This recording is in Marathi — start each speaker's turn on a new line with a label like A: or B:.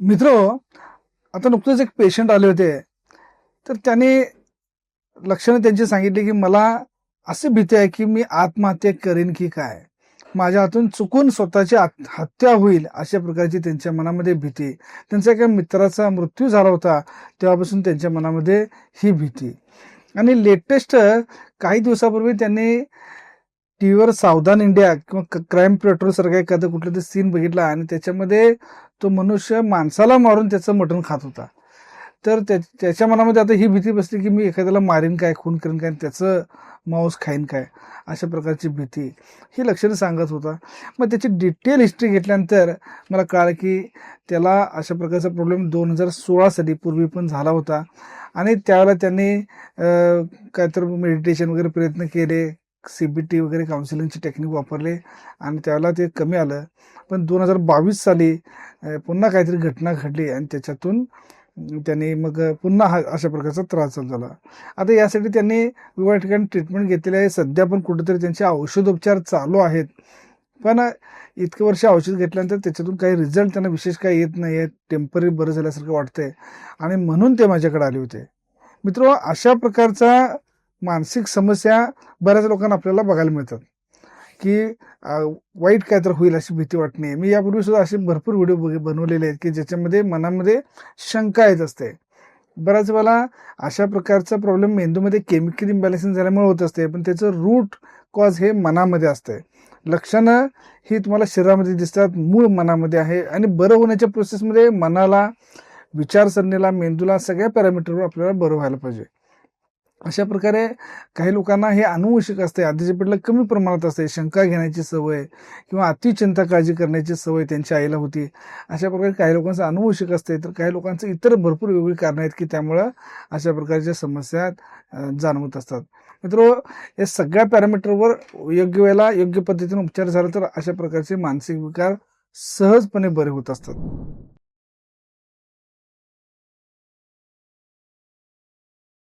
A: मित्र आता नुकतंच एक पेशंट आले होते. तर त्याने लक्षणं त्यांची सांगितली की मला अशी भीती आहे की मी आत्महत्या करेन की काय? माझ्या हातून चुकून स्वतःची हत्या होईल अशा प्रकारची त्यांच्या मनामध्ये भीती. त्यांचा एका मित्राचा मृत्यू झाला होता तेव्हापासून त्यांच्या मनामध्ये ही भीती. आणि लेटेस्ट काही दिवसापूर्वी त्यांनी टी व्हीवर सावधान इंडिया किंवा क्राईम पेट्रोल सारखा एखादं कुठलं तरी सीन बघितला आणि त्याच्यामध्ये तो मनुष्य माणसाला मारून त्याचं मटण खात होता. तर त्या- त्याच्या मनामध्ये आता ही भीती बसली की मी एखाद्याला मारीन काय खून करीन काय त्याचं मांस खाईन काय अशा प्रकारची भीती. ही लक्षणं सांगत होता. मग त्याची डिटेल हिस्ट्री घेतल्यानंतर मला कळलं की त्याला अशा प्रकारचा प्रॉब्लेम दोन हजार सोळा साली पूर्वी पण झाला होता. आणि त्यावेळेला त्यांनी काहीतरी काय तर मेडिटेशन वगैरे प्रयत्न केले. सी बी टी वगैरे काउन्सिलिंगचे टेक्निक वापरले आणि त्याला ते कमी आलं. पण दोन हजार बावीस साली पुन्हा काहीतरी घटना घडली आणि त्याच्यातून त्यांनी मग पुन्हा हा अशा प्रकारचा त्रास चालू झाला. आता यासाठी त्यांनी वेगवेगळ्या ठिकाणी ट्रीटमेंट घेतलेली आहे. सध्या पण कुठेतरी त्यांचे औषधोपचार चालू आहेत. पण इतके वर्ष औषध घेतल्यानंतर त्याच्यातून काही रिझल्ट त्यांना विशेष काही येत नाही आहे टेंपररी बरं झाल्यासारखं वाटतंय. आणि म्हणून ते माझ्याकडे आले होते. मित्र अशा प्रकारचा मानसिक समस्या बऱ्याच लोकांना आपल्याला बघायला मिळतात. की वाईट काय तर होईल अशी भीती वाटणे. मी यापूर्वी सुद्धा असे भरपूर व्हिडिओ बनवलेले आहेत की ज्याच्यामध्ये मनामध्ये शंका येत असते. बऱ्याच वेळेला अशा प्रकारचा प्रॉब्लेम मेंदूमध्ये केमिकल इम्बॅलन्सिंग झाल्यामुळे होत असते पण त्याचं रूट कॉज हे मनामध्ये असते. लक्षणं ही तुम्हाला शरीरामध्ये दिसतात मूळ मनामध्ये आहे आणि बरं होण्याच्या प्रोसेसमध्ये मनाला विचारसरणीला मेंदूला सगळ्या पॅरामीटरवर आपल्याला बरं व्हायला पाहिजे. अशा प्रकारे काही लोकांना हे अनुवंशिक असते आधीच्या पिढीला कमी प्रमाणात असते शंका घेण्याची सवय किंवा अतिचिंता काळजी करण्याची सवय त्यांच्या आईला होती. अशा प्रकारे काही लोकांचं अनुवंशिक असते तर काही लोकांचं इतर भरपूर वेगवेगळी कारणं आहेत की त्यामुळं अशा प्रकारच्या समस्या जाणवत असतात. मित्र या सगळ्या पॅरामीटरवर योग्य वेळेला योग्य पद्धतीने उपचार झाला तर अशा प्रकारचे मानसिक विकार सहजपणे बरे होत असतात.